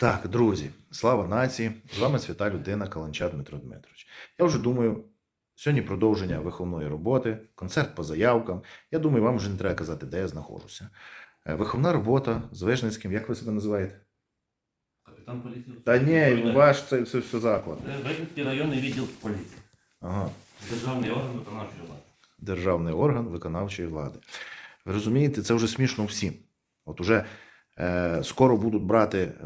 Так, друзі, слава нації! З вами свята людина Каланча Дмитро Дмитрович. Я вже думаю, сьогодні продовження виховної роботи, концерт по заявкам. Я думаю, вам вже не треба казати, де я знаходжуся. Е, Виховна робота з Вижницьким, як ви себе називаєте? Капітан поліції. Та ні, ваш це, це все заклад. Вижницький районний відділ поліції. Ага. Державний орган виконавчої влади. державний орган виконавчої влади. Ви розумієте, це вже смішно всім. От уже скоро будуть брати е,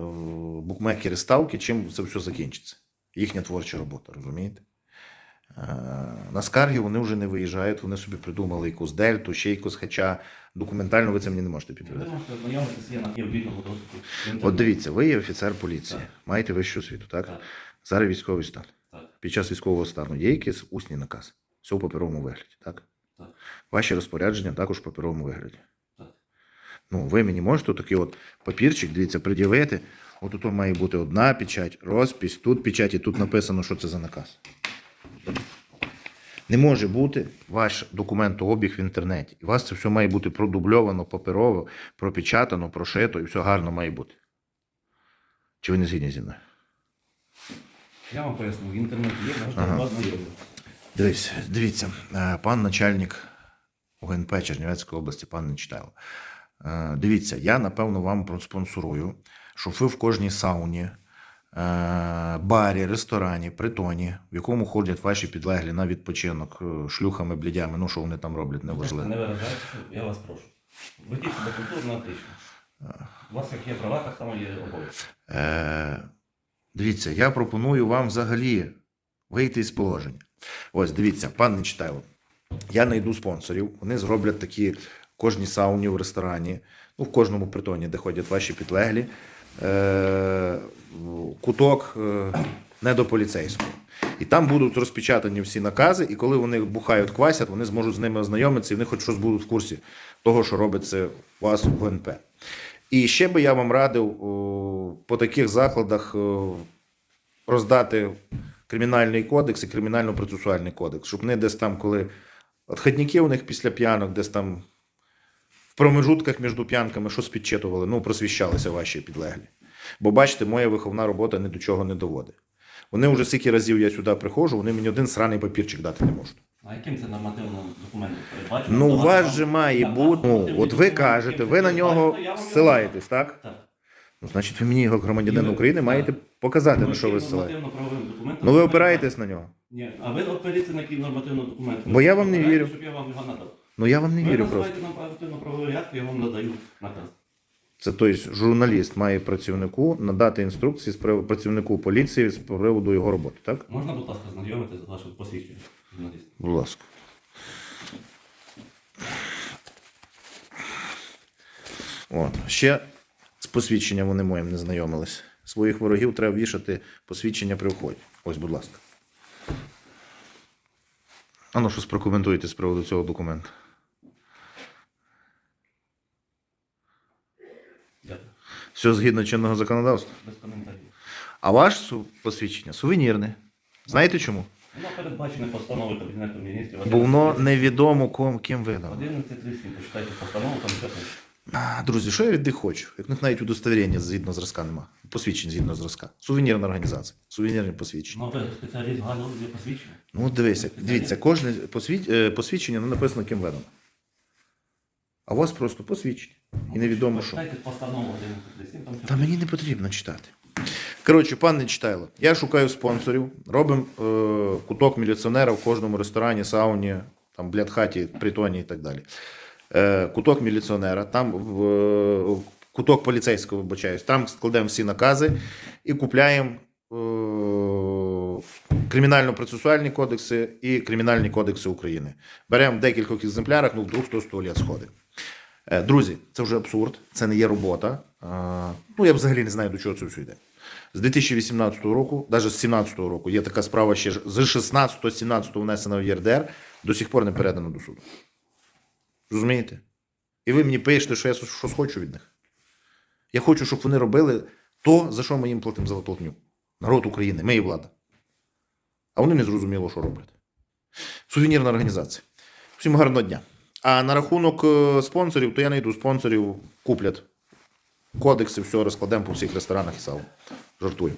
букмекери ставки, чим це все закінчиться. Їхня творча робота, розумієте? Е, на скарги вони вже не виїжджають, вони собі придумали якусь дельту, ще якусь, хоча документально ви це мені не можете підтвердити. От дивіться, ви є офіцер поліції, Так. маєте вищу освіту, так? Так, Зараз військовий стан. так. Під час військового стану є якийсь усний наказ? Все в паперовому вигляді, так? Так. Ваші розпорядження також в паперовому вигляді. Ну, ви мені можете такий от папірчик, дивіться, пред'явити. От тут має бути одна печать, розпись, тут печать, і тут написано, що це за наказ. Не може бути ваш документообіг в інтернеті. І у вас це все має бути продубльовано, паперово, пропечатано, прошито, і все гарно має бути. Чи ви не згідні зі мною? Я вам поясню, в інтернеті є, Ага. ага. ознайомитися. Дивіться, е, пан начальник УГНП Чернівецької області, пан Нечитайло. Е, Дивіться, я напевно вам проспонсорую, щоб ви в кожній сауні, е, барі, ресторані, притоні, в якому ходять ваші підлеглі на відпочинок е, шлюхами, блідями, ну що вони там роблять, неважливо. Не виражайтеся, я вас прошу. Ведіть себе культурно, етично. У вас як є права, так само є обов'язки. Дивіться, я пропоную вам взагалі вийти із положення. Ось, дивіться, пан Нечитайло, я знайду спонсорів, вони зроблять такі кожній сауні в ресторані, ну, в кожному притоні, де ходять ваші підлеглі, е, куток е, не до поліцейського. І там будуть розпечатані всі накази, і коли вони бухають, квасять, вони зможуть з ними ознайомитися, і вони хоч щось будуть в курсі того, що робиться у вас в ГНП. І ще би я вам радив о, по таких закладах о, роздати кримінальний кодекс і кримінально-процесуальний кодекс, щоб не десь там, коли отходники у них після п'янок, десь там в промежутках між п'янками щось підчитували, ну, просвіщалися ваші підлеглі. Бо бачите, моя виховна робота ні до чого не доводить. Вони вже скільки разів я сюди приходжу, вони мені один сраний папірчик дати не можуть. А яким це нормативним документом передбачено? Ну, у вас же має бути. Ну, от ви кажете, ви на нього ссилаєтесь, так? Так. Ну, значить, ви мені, як громадянин України, маєте показати, на що ви ссилаєте. Ну, ви опираєтесь на нього. Ні, а ви оперіться на який нормативний документ. Бо я вам не вірю. Щоб я вам його надав. Ну я вам не ви вірю просто. називаєте нам ряд, я вам надаю наказ. Це тобто журналіст має працівнику надати інструкції з прив- працівнику поліції з приводу його роботи, так? Можна, будь ласка, знайомитися з вашим посвідченням журналіста? Будь ласка. От. Ще з посвідченням вони моїм не знайомились. Своїх ворогів треба вішати посвідчення при вході. Ось, будь ласка. А ну, щось прокоментуйте з приводу цього документу. Все згідно чинного законодавства. Без коментарів. А ваше су- посвідчення сувенірне. Знаєте чому? Воно передбачене постановою Кабінету міністрів. Бо воно невідомо ком, ким видано. 11.37, почитайте постанову, там. А, Друзі, що я від них хочу? Як в них навіть удостовірення згідно зразка нема. Посвідчень згідно зразка. Сувенірна організація. Сувенірні посвідчення. Ну, ви спеціаліст галузі посвідчення. Ну, дивися, дивіться, кожне посвід... е, посвідчення не написано, ким видано. А у вас просто посвідчення. І невідомо що. Постанову 11.37, там Та мені не потрібно читати. Коротше, пан Нечитайло, я шукаю спонсорів, робимо е, куток міліціонера в кожному ресторані, сауні, там, блядхаті, притоні і так далі. Е, куток міліціонера, там в, е, куток поліцейського, вибачаюсь, там складемо всі накази і купляємо е, кримінально-процесуальні кодекси і кримінальні кодекси України. Беремо декількох екземплярах, ну вдруг хтось туалет сходить. Е, Друзі, це вже абсурд, це не є робота. Ну, я взагалі не знаю, до чого це все йде. З 2018 року, навіть з 2017 року, є така справа ще з 16-17 внесена в ЄРДР, до сих пор не передана до суду. Розумієте? І ви мені пишете, що я щось хочу від них. Я хочу, щоб вони робили то, за що ми їм платимо за платню. Народ України, ми і влада. А вони не зрозуміло, що роблять. Сувенірна організація. Всім гарного дня. А на рахунок е, спонсорів, то я знайду спонсорів, куплять кодекси, все розкладемо по всіх ресторанах і сал. Жартую.